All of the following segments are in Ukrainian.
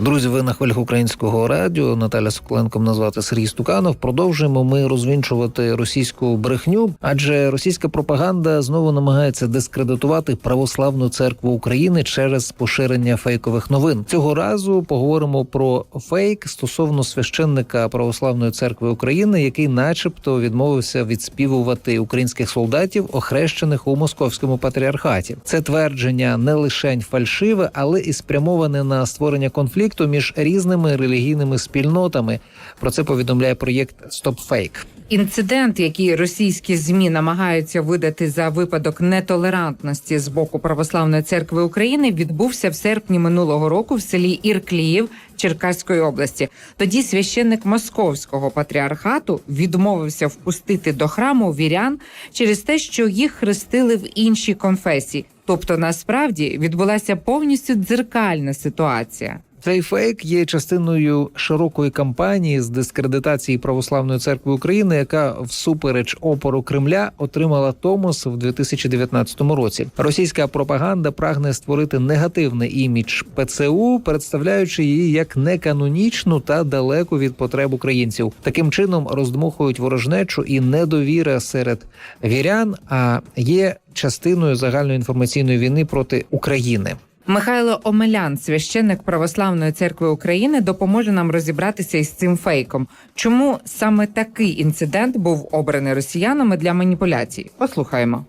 Друзі, ви на хвилях українського радіо. Наталя Соколенко мене звати Сергій Стуканов. Продовжуємо ми розвінчувати російську брехню, адже російська пропаганда знову намагається дискредитувати православну церкву України через поширення фейкових новин. Цього разу поговоримо про фейк стосовно священника православної церкви України, який, начебто, відмовився відспівувати українських солдатів, охрещених у московському патріархаті. Це твердження не лише фальшиве, але і спрямоване на створення конфлікту між різними релігійними спільнотами. Про це повідомляє проєкт StopFake. Інцидент, який російські змі намагаються видати за випадок нетолерантності з боку православної церкви України, відбувся в серпні минулого року в селі Іркліїв Черкаської області. Тоді священник московського патріархату відмовився впустити до храму вірян через те, що їх хрестили в іншій конфесії. Тобто, насправді відбулася повністю дзеркальна ситуація. Цей фейк є частиною широкої кампанії з дискредитації православної церкви України, яка всупереч опору Кремля отримала Томос в 2019 році. Російська пропаганда прагне створити негативний імідж ПЦУ, представляючи її як неканонічну та далеку від потреб українців. Таким чином роздмухують ворожнечу і недовіра серед вірян, а є частиною загальної інформаційної війни проти України. Михайло Омелян, священник Православної церкви України, допоможе нам розібратися із цим фейком. Чому саме такий інцидент був обраний росіянами для маніпуляцій? Послухаємо.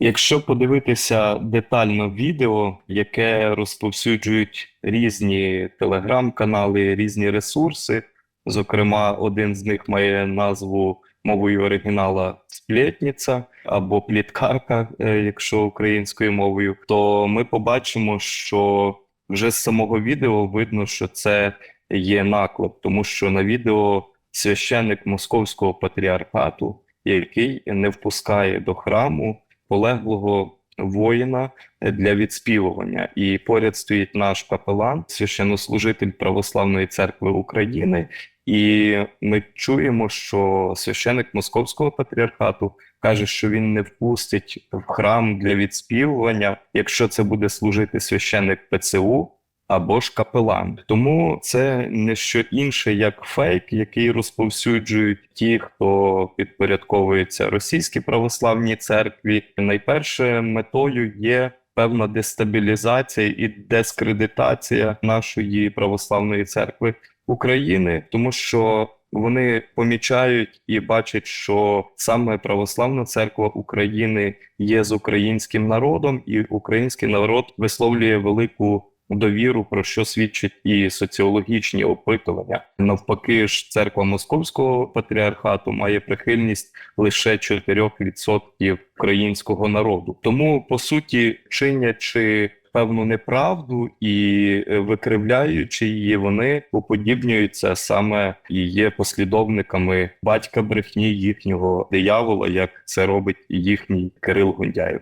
Якщо подивитися детально відео, яке розповсюджують різні телеграм-канали, різні ресурси, зокрема, один з них має назву мовою оригінала «Сплетниця» або пліткарка, е, якщо українською мовою, то ми побачимо, що вже з самого відео видно, що це є наклеп, тому що на відео священник московського патріархату, який не впускає до храму полеглого воїна для відспівування. І поряд стоїть наш капелан, священнослужитель Православної церкви України. І ми чуємо, що священик Московського патріархату каже, що він не впустить в храм для відспівування, якщо це буде служити священик ПЦУ або ж капелан. Тому це не що інше, як фейк, який розповсюджують ті, хто підпорядковується російській православній церкві. Найперше метою є. Певна дестабілізація і дескредитація нашої православної церкви України, тому що вони помічають і бачать, що саме православна церква України є з українським народом, і український народ висловлює велику довіру, про що свідчать і соціологічні опитування. Навпаки, ж церква московського патріархату має прихильність лише 4% українського народу. Тому по суті, чинячи певну неправду і е, викривляючи її, вони уподібнюються саме і є послідовниками батька брехні їхнього диявола, як це робить їхній Кирил Гундяєв.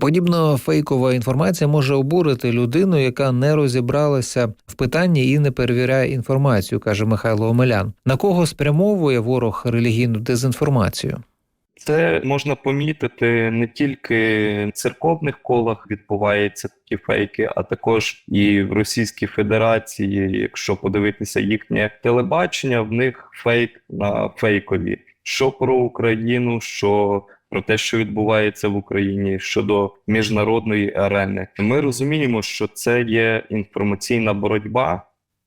Подібно фейкова інформація може обурити людину, яка не розібралася в питанні і не перевіряє інформацію, каже Михайло Омелян. На кого спрямовує ворог релігійну дезінформацію? Це можна помітити не тільки в церковних колах відбуваються такі фейки, а також і в Російській Федерації. Якщо подивитися їхнє телебачення, в них фейк на фейкові. Що про Україну, що про те, що відбувається в Україні щодо міжнародної арени, ми розуміємо, що це є інформаційна боротьба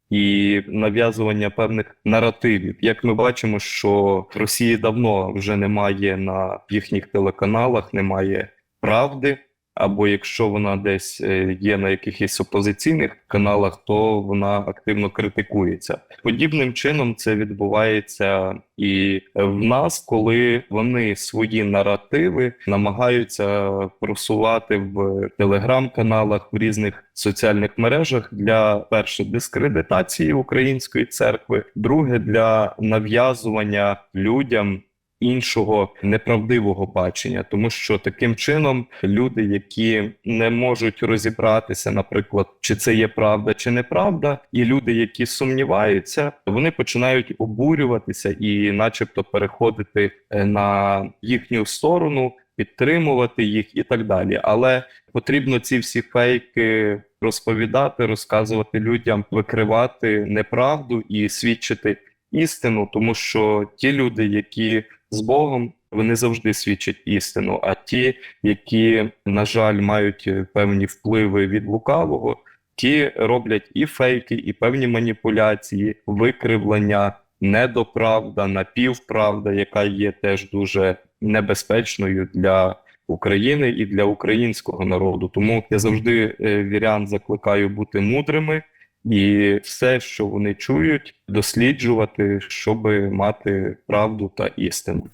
і нав'язування певних наративів. Як ми бачимо, що Росії давно вже немає на їхніх телеканалах, немає правди. Або якщо вона десь е, є на якихось опозиційних каналах, то вона активно критикується. Подібним чином це відбувається і в нас, коли вони свої наративи намагаються просувати в телеграм-каналах в різних соціальних мережах для перше дискредитації української церкви, друге для нав'язування людям іншого неправдивого бачення, тому що таким чином люди, які не можуть розібратися, наприклад, чи це є правда чи неправда, і люди, які сумніваються, вони починають обурюватися і, начебто, переходити е, на їхню сторону, підтримувати їх і так далі. Але потрібно ці всі фейки розповідати, розказувати людям, викривати неправду і свідчити істину, тому що ті люди, які з Богом, вони завжди свідчать істину. А ті, які, на жаль, мають е, певні впливи від лукавого, ті роблять і фейки, і певні маніпуляції, викривлення, недоправда, напівправда, яка є теж дуже небезпечною для України і для українського народу. Тому я завжди е, вірян закликаю бути мудрими і все, що вони чують, досліджувати, щоб мати правду та істину.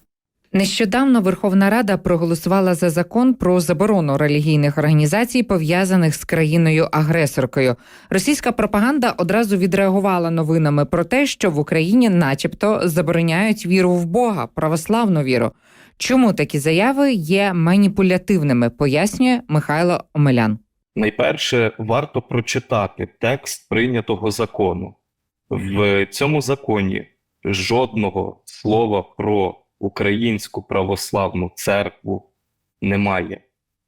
Нещодавно Верховна Рада проголосувала за закон про заборону релігійних організацій, пов'язаних з країною-агресоркою. Російська пропаганда одразу відреагувала новинами про те, що в Україні, начебто, забороняють віру в Бога, православну віру. Чому такі заяви є маніпулятивними? Пояснює Михайло Омелян. Найперше, варто прочитати текст прийнятого закону. В цьому законі жодного слова про українську православну церкву немає.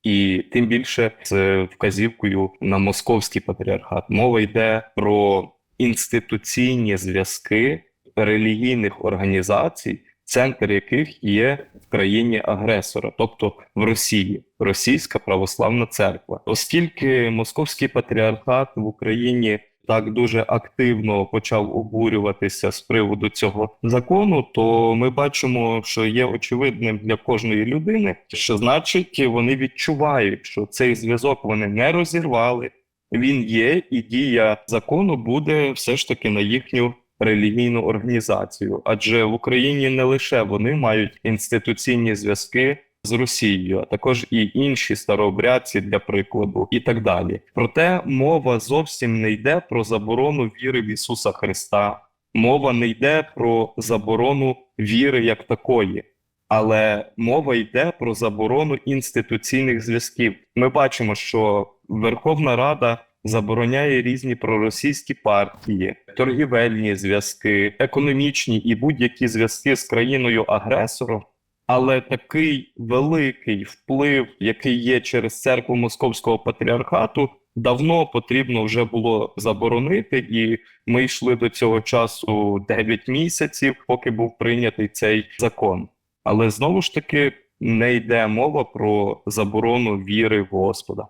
І тим більше з вказівкою на московський патріархат. Мова йде про інституційні зв'язки релігійних організацій, центр яких є в країні агресора, тобто в Росії, Російська православна церква. Оскільки московський патріархат в Україні так дуже активно почав обурюватися з приводу цього закону, то ми бачимо, що є очевидним для кожної людини, що значить вони відчувають, що цей зв'язок вони не розірвали. Він є, і дія закону буде все ж таки на їхню релігійну організацію. Адже в Україні не лише вони мають інституційні зв'язки з Росією, а також і інші старообрядці для прикладу, і так далі. Проте мова зовсім не йде про заборону віри в Ісуса Христа, мова не йде про заборону віри як такої. Але мова йде про заборону інституційних зв'язків. Ми бачимо, що Верховна Рада забороняє різні проросійські партії, торгівельні зв'язки, економічні і будь-які зв'язки з країною агресором. Але такий великий вплив, який є через церкву Московського патріархату, давно потрібно вже було заборонити, і ми йшли до цього часу 9 місяців, поки був прийнятий цей закон. Але знову ж таки не йде мова про заборону віри в Господа.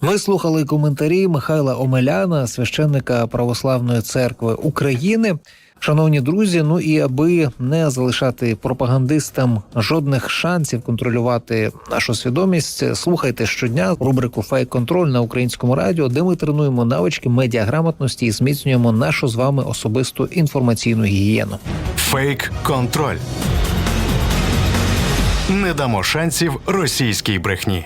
Ми слухали коментарі Михайла Омеляна, священника Православної церкви України. Шановні друзі, ну і аби не залишати пропагандистам жодних шансів контролювати нашу свідомість, слухайте щодня рубрику Фейк контроль на українському радіо, де ми тренуємо навички медіаграмотності і зміцнюємо нашу з вами особисту інформаційну гігієну. Фейк контроль. Не дамо шансів російській брехні.